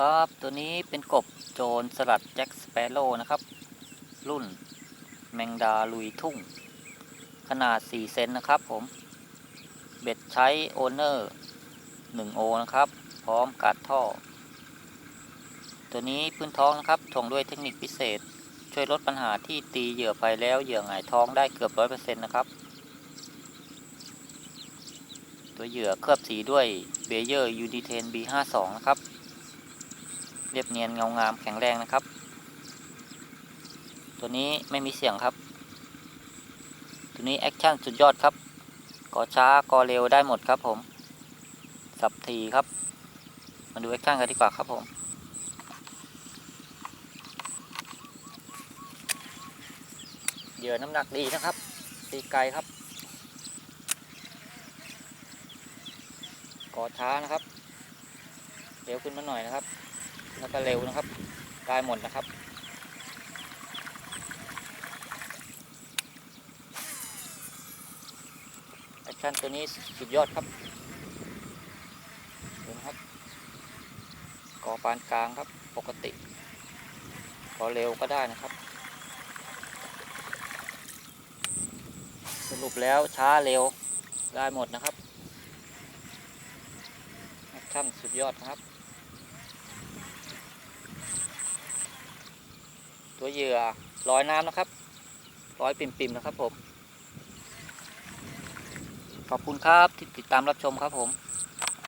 ครับ ตัวนี้เป็นกบโจรสลัดแจ็คสเปโร่นะครับ รุ่นแมงดาลุยทุ่ง ขนาด 4 เซนนะครับผม เบ็ดใช้โอเนอร์ 1 โอนะครับ พร้อมกัดท่อ ตัวนี้พื้นท้องนะครับถ่วงด้วยเทคนิคพิเศษ ช่วยลดปัญหาที่ตีเหยื่อไปแล้วเหยื่อหงายท้องได้เกือบ 100%นะครับ ตัวเหยื่อเคลือบสีด้วยเบเยอร์ยูดีเทน B52 นะครับ เรียบเนียนเงางามแข็งแรงนะครับ ตัวนี้ไม่มีเสียงครับ ตัวนี้แอคชั่นสุดยอดครับกอช้ากอเร็วได้หมดครับผม สับทีครับ มาดูแอคชั่นกันดีกว่าครับผมเหยื่อน้ำหนักดีนะครับ ตีไกลครับ กอช้านะครับ เร็วขึ้นมาหน่อยนะครับ แล้วก็เร็วนะครับ ได้หมดนะครับ แอคชั่นตัวนี้สุดยอดครับดูนะครับกอปานกลางครับปกติกอเร็วก็ได้นะครับ สรุปแล้วช้าเร็วได้หมดนะครับแอคชั่นสุดยอดนะครับ ตัวเหยื่อลอยน้ำนะครับลอยปิ่มๆนะครับผม ขอบคุณครับที่ติดตามรับชมครับผม